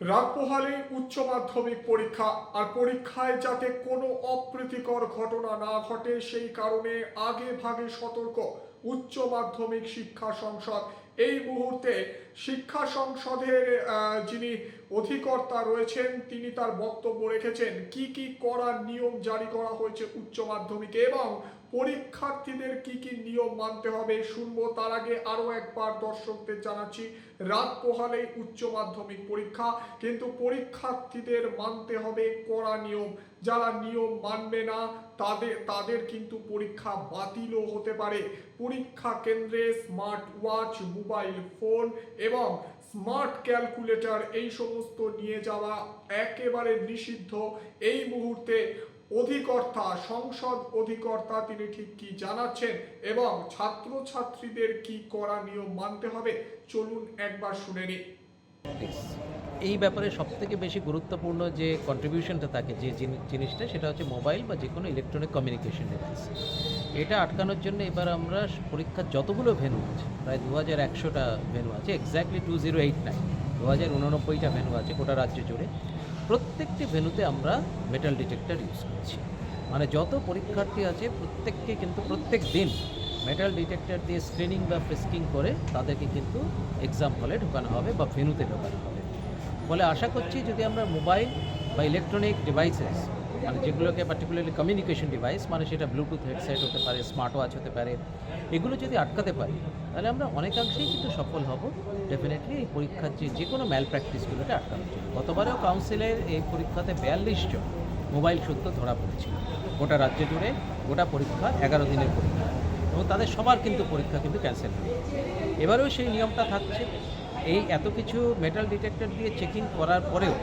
রাত পোহালে উচ্চ মাধ্যমিক পরীক্ষা, আর পরীক্ষায় যাতে কোনো অপ্রীতিকর ঘটনা না ঘটে সেই কারণে আগে ভাগে সতর্ক। উচ্চ মাধ্যমিক শিক্ষা সংসদ এই মুহূর্তে শিক্ষা সংসদের যিনি অধিকর্তা রয়েছেন, তিনি তার বক্তব্য রেখেছেন। কি কি করা নিয়ম জারি করা হয়েছে উচ্চ মাধ্যমিকে এবং পরীক্ষার্থীদের কি কি নিয়ম মানতে হবে শুনব। তার আগে আরও একবার দর্শকদের জানাচ্ছি, রাত পোহালেই উচ্চ মাধ্যমিক পরীক্ষা, কিন্তু পরীক্ষার্থীদের মানতে হবে কড়া নিয়ম। যারা নিয়ম মানবে না তাদের তাদের কিন্তু পরীক্ষা বাতিলও হতে পারে। পরীক্ষা কেন্দ্রে স্মার্ট ওয়াচ মোবাইল ফোন এবং স্মার্ট ক্যালকুলেটর এই সমস্ত নিয়ে যাওয়া একেবারে নিষিদ্ধ। এই মুহূর্তে অধিকর্তা, সংসদ অধিকর্তা তিনি ঠিক কি জানাচ্ছেন এবং ছাত্রছাত্রীদের কি করা নিয়ম মানতে হবে, চলুন একবার শুনে নিই। এই ব্যাপারে সবথেকে বেশি গুরুত্বপূর্ণ যে কন্ট্রিবিউশনটা থাকে, যে জিনিসটা, সেটা হচ্ছে মোবাইল বা যে কোনো ইলেকট্রনিক কমিউনিকেশন ডিভাইস এটা আটকানোর জন্য এবার আমরা পরীক্ষার যতগুলো ভেনু আছে, প্রায় দু হাজার একশোটা ভেনু আছে exactly two zero eight nine দু হাজার উননব্বইটা ভেনু আছে গোটা রাজ্য জুড়ে। প্রত্যেকটি ভেনুতে আমরা মেটাল ডিটেক্টর ইউজ করছি। মানে যত পরীক্ষার্থী আছে, প্রত্যেককে কিন্তু প্রত্যেক দিন মেটাল ডিটেক্টর দিয়ে স্ক্রিনিং বা ফ্রিস্কিং করে তাদেরকে কিন্তু এক্সাম হলে ঢোকানো হবে বা ভেনুতে ঢোকানো হবে। ফলে আশা করছি যদি আমরা মোবাইল বা ইলেকট্রনিক ডিভাইসেস মানে যেগুলোকে পার্টিকুলারলি কমিউনিকেশন ডিভাইস মানে সেটা ব্লুটুথ হেডসেট হতে পারে স্মার্ট ওয়াচ হতে পারে, এগুলো যদি আটকাতে পারি, তাহলে আমরা অনেকাংশেই কিন্তু সফল হব। ডেফিনেটলি এই পরীক্ষার যে যে কোনো ম্যাল প্র্যাকটিসগুলোকে আটকানোর জন্য। গতবারেও কাউন্সিলের এই পরীক্ষাতে বিয়াল্লিশ জন মোবাইল সত্য ধরা পড়েছিল। গোটা রাজ্য জুড়ে গোটা পরীক্ষা এগারো দিনের পরীক্ষা। এবং তাদের সবার কিন্তু পরীক্ষা কিন্তু ক্যান্সেল গেছে। এবারেও সেই নিয়মটা থাকছে। এই এত কিছু মেটাল ডিটেক্টর দিয়ে চেকিং করার পরেও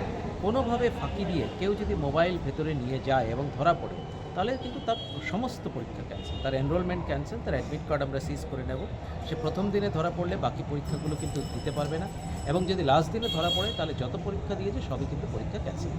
কোনোভাবে ফাঁকি দিয়ে কেউ যদি মোবাইল ভেতরে নিয়ে যায় এবং ধরা পড়ে, তাহলে কিন্তু তার সমস্ত পরীক্ষা ক্যান্সেল তার এনরোলমেন্ট ক্যান্সেল তার অ্যাডমিট কার্ড আমরা সিজ করে নেব। সে প্রথম দিনে ধরা পড়লে বাকি পরীক্ষাগুলো কিন্তু দিতে পারবে না। এবং যদি লাস্ট দিনে ধরা পড়ে, তাহলে যত পরীক্ষা দিয়েছে, সবই কিন্তু পরীক্ষা ক্যান্সেল